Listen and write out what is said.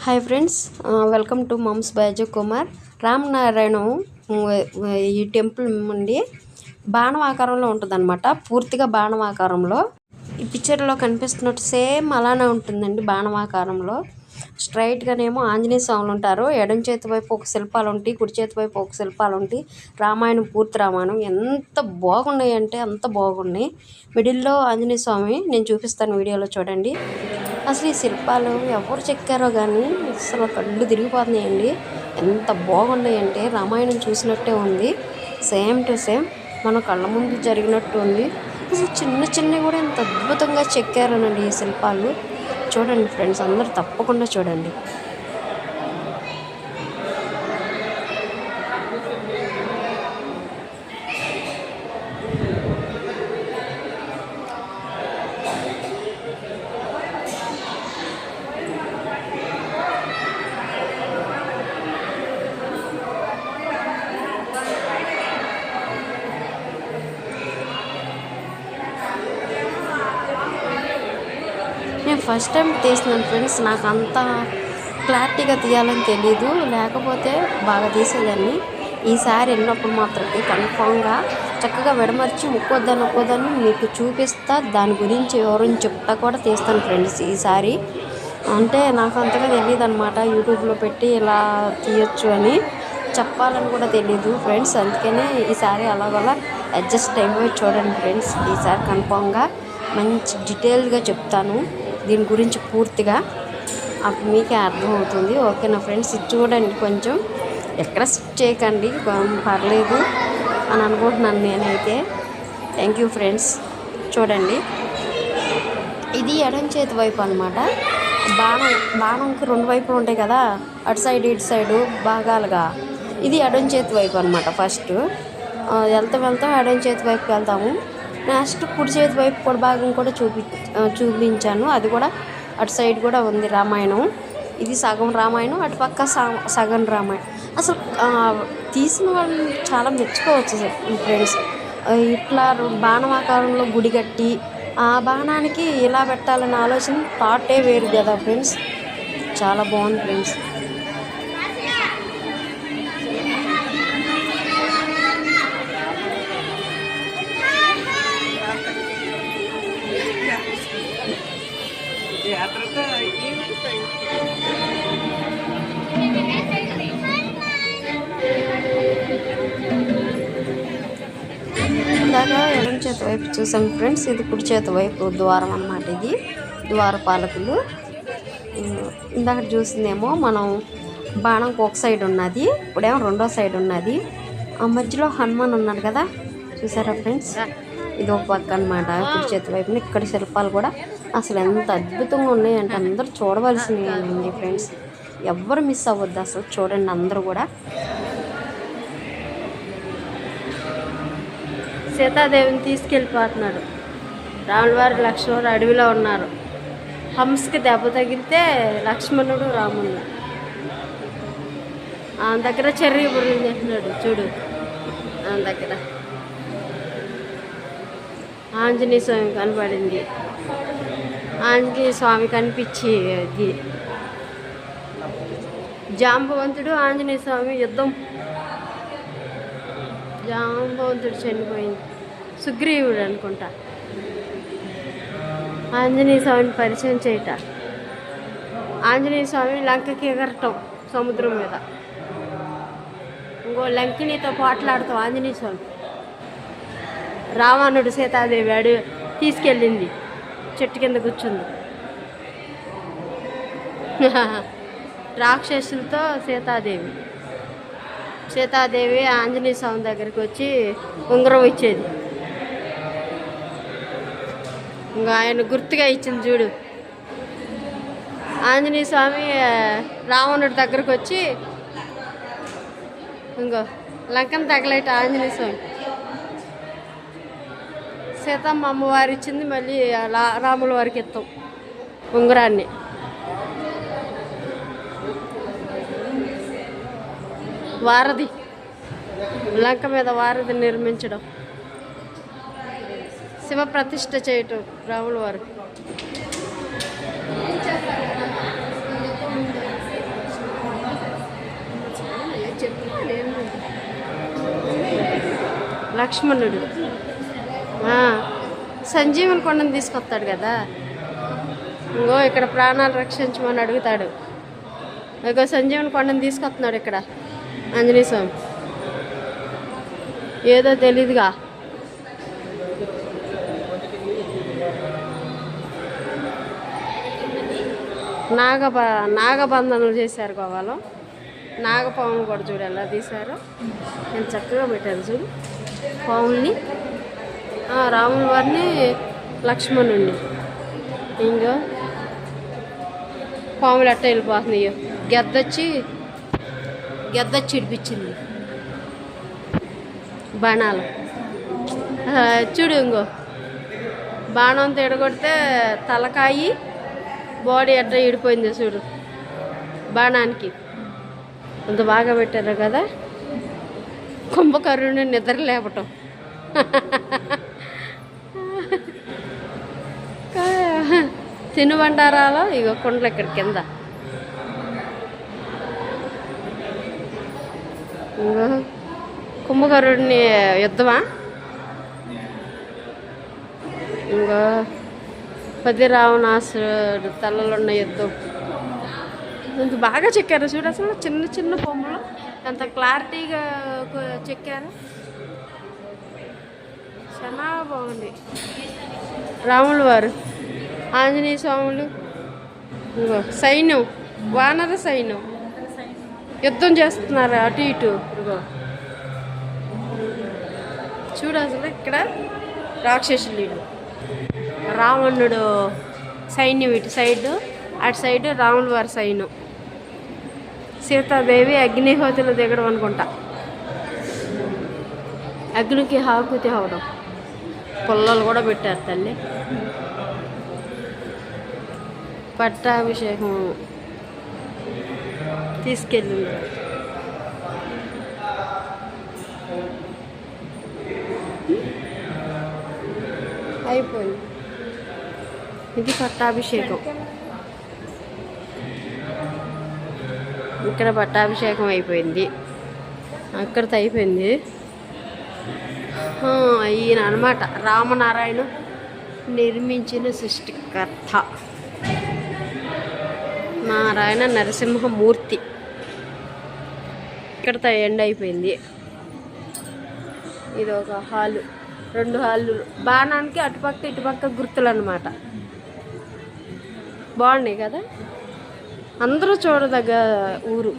Hi friends welcome to mums Baiju Kumar Ramanarayanam ఉ, ఈ temple నుండి బాణం ఆకారంలో ఉంటుందన్నమాట. పూర్తిగా బాణం ఆకారంలో ఈ పిక్చర్లో కనిపిస్తున్నట్టు సేమ్ అలానే ఉంటుందండి బాణం ఆకారంలో స్ట్రైట్గానేమో ఆంజనేయ స్వాములు ఉంటారు. ఎడం చేతి వైపు ఒక శిల్పాలు ఉంటాయి కుడి చేతి వైపు ఒక శిల్పాలు ఉంటాయి రామాయణం పూర్తి రామాయణం ఎంత బాగున్నాయి అంటే అంత బాగున్నాయి. మిడిల్లో ఆంజనేయ స్వామి నేను చూపిస్తాను వీడియోలో చూడండి. అసలు ఈ శిల్పాలు ఎవరు చెక్కారో కానీ అసలు కళ్ళు తిరిగిపోతున్నాయండి. ఎంత బాగున్నాయంటే రామాయణం చూసినట్టే ఉంది. సేమ్ టు సేమ్ మన కళ్ళ ముందు జరిగినట్టు ఉంది. అసలు చిన్న చిన్నవి కూడా ఎంత అద్భుతంగా చెక్కారనండి ఈ శిల్పాలు. చూడండి ఫ్రెండ్స్ అందరూ తప్పకుండా చూడండి నేను ఫస్ట్ టైం తీసినాను ఫ్రెండ్స్. నాకు అంత క్లారిటీగా తీయాలని తెలీదు. లేకపోతే బాగా తీసేదాన్ని. ఈసారి వెళ్ళినప్పుడు మాత్రమే కన్ఫామ్గా చక్కగా విడమర్చి ముక్కొద్దని ఒక్కోదాన్ని మీకు చూపిస్తా. దాని గురించి వివరం చెప్తా కూడా తీస్తాను ఫ్రెండ్స్ ఈసారి అంటే నాకు అంతగా తెలియదు అనమాట యూట్యూబ్లో పెట్టి ఇలా తీయొచ్చు అని చెప్పాలని కూడా తెలీదు ఫ్రెండ్స్. అందుకనే ఈసారి అలాగలా అడ్జస్ట్ అయిపోయి చూడండి ఫ్రెండ్స్. ఈసారి కన్ఫామ్గా మంచి డీటెయిల్గా చెప్తాను. దీని గురించి పూర్తిగా అప్పుడు మీకే అర్థమవుతుంది. ఓకే నా ఫ్రెండ్స్ ఇది చూడండి కొంచెం. ఎక్కడ స్టిచ్ చేయకండి పర్లేదు అని అనుకుంటున్నాను నేనైతే. Thank you friends. చూడండి. ఇది ఎడం చేతి వైపు అనమాట బాణం బాణంకి రెండు వైపులు ఉంటాయి కదా. అటు సైడ్ ఇటు సైడు భాగాలుగా. ఇది ఎడం చేతి వైపు అనమాట ఫస్ట్. వెళ్తాం వెళ్తాం ఎడం చేతి వైపుకి వెళ్తాము. నెక్స్ట్ కుడి చేతి వైపు కూడా భాగం కూడా చూపి చూపించాను. అది కూడా అటు సైడ్ కూడా ఉంది రామాయణం. ఇది సగం రామాయణం అటు పక్క సగం రామాయణం. అసలు తీసిన వాళ్ళని చాలా మెచ్చుకోవచ్చు ఫ్రెండ్స్. ఇట్లా బాణం ఆకారంలో గుడి కట్టి ఆ బాణానికి ఇలా పెట్టాలనే ఆలోచన థాటే వేరు కదా ఫ్రెండ్స్. చాలా బాగుంది ఫ్రెండ్స్. ఇందాక ఎడం చేతి వైపు చూసాం ఫ్రెండ్స్ ఇది కుడి చేతి వైపు ద్వారం అన్నమాట ఇది ద్వారపాలకులు ఇందాక చూసిందేమో మనం బాణంకి ఒక సైడ్ ఉన్నది ఇప్పుడేమో రెండో సైడ్ ఉన్నది. ఆ మధ్యలో హనుమాన్ ఉన్నాడు కదా చూసారా ఫ్రెండ్స్? ఇది ఒక పక్క అనమాట కుడి చేతి వైపున ఇక్కడ శిల్పాలు కూడా. అసలు ఎంత అద్భుతంగా ఉన్నాయంటే అందరూ చూడవలసినవి ఫ్రెండ్స్. ఎవ్వరు మిస్ అవ్వద్దు అసలు. చూడండి అందరూ కూడా. సీతాదేవిని తీసుకెళ్ళిపోతున్నాడు. రాములవారి లక్ష్మణుడు అడవిలో ఉన్నారు. హంస్కి దెబ్బ తగిలితే లక్ష్మణుడు రాముడు. ఆ దగ్గర చెర్రీ బుర్రలు చేస్తున్నాడు చూడు. ఆ దగ్గర. ఆంజనేయ స్వామి కనపడింది. ఆంజనేయ స్వామి కనిపించి అది జాంబవంతుడు ఆంజనేయ స్వామి యుద్ధం. జాంబవంతుడు చనిపోయింది. సుగ్రీవుడు అనుకుంటా. ఆంజనేయ స్వామిని పరిచయం చేయట. ఆంజనేయ స్వామి లంకకి ఎగరటం సముద్రం మీద. ఇంకో లంకినితో పోట్లాడుతాం ఆంజనేయ స్వామి. రావణుడు సీతాదేవి అడు తీసుకెళ్ళింది. చెట్టు కింద కూర్చుంది. రాక్షసులతో సీతాదేవి. సీతాదేవి ఆంజనేయ స్వామి దగ్గరికి వచ్చి ఉంగరం ఇచ్చేది. ఇంకా ఆయన గుర్తుగా ఇచ్చింది చూడు. ఆంజనేయ స్వామి రావణుడి దగ్గరకు వచ్చి ఇంకో లంకను తగలేట ఆంజనేయ స్వామి. సీతమ్మ అమ్మవారు ఇచ్చింది మళ్ళీ రాముల వారికి ఇస్తాం ఉంగరాన్ని. వారధి లంక మీద వారధి నిర్మించడం. శివ ప్రతిష్ట చేయటం రాముల వారు. లక్ష్మణుడు. సంజీవని కొండను తీసుకొస్తాడు కదా. ఇంకో ఇక్కడ ప్రాణాలు రక్షించమని అడుగుతాడు. ఇంకో సంజీవని కొండను తీసుకొస్తున్నాడు ఇక్కడ ఆంజనేయ స్వామి. ఏదో తెలీదుగా. నాగబ నాగబంధనలు చేశారు గోవాలో. నాగపాములు కూడా చూడు ఎలా తీశారు. నేను చక్కగా పెట్టాను చూడు. పాముల్ని రాముల వారిని లక్ష్మణుణ్ణి. ఇంకా పాములు ఎట్ట వెళ్ళిపోతున్నాయో. గెద్దొచ్చి గెద్దొచ్చి ఇడిపించింది. బాణాలు. చూడు ఇంకో బాణం తిడగొడితే తలకాయి బాడీ అడ్డ ఇడిపోయింది చూడు బాణానికి. అంత బాగా పెట్టారు కదా. కుంభకరుణ్ణి నిద్ర లేపటం. తినుబండారాలో ఇగో కుండలు ఇక్కడ కింద. కుంభకరుడిని యుద్ధమా? ఇంకో పది రావణాసుడు తలలున్న యుద్ధం. ఇంత బాగా చెక్కారు చూడు అసలు చిన్న చిన్న బొమ్మలు. ఎంత క్లారిటీగా చెక్కారు. చాలా బాగుంది రాములు వారు ఆంజనేయ స్వాములు. సైన్యం. వానర సైన్యం. యుద్ధం చేస్తున్నారు అటు ఇటు? ఇగో చూడు అసలు ఇక్కడ రాక్షసులు రావణుడు సైన్యం ఇటు సైడ్ అటు సైడ్ రాముల వారి సైన్యం. సీతాదేవి అగ్నిహోతిలో దిగడం అనుకుంటా. అగ్నికి హాకుతి అవడం పొల్లలు కూడా పెట్టారు తల్లి. పట్టాభిషేకం తీసుకెళ్ళింది. అయిపోయింది. ఇది పట్టాభిషేకం. ఇక్కడ పట్టాభిషేకం అయిపోయింది. అక్కడితో అయిపోయింది. ఈయన అనమాట రామనారాయణ నిర్మించిన సృష్టికర్త. నారాయణ నరసింహమూర్తి. ఇక్కడ ఎండ్ అయిపోయింది. ఇది ఒక హాలు రెండు హాళ్ళు. బాణానికి అటుపక్క ఇటుపక్క గుర్తులు అనమాట బాగున్నాయి కదా? అందరూ చూడదగ్గ ఊరు.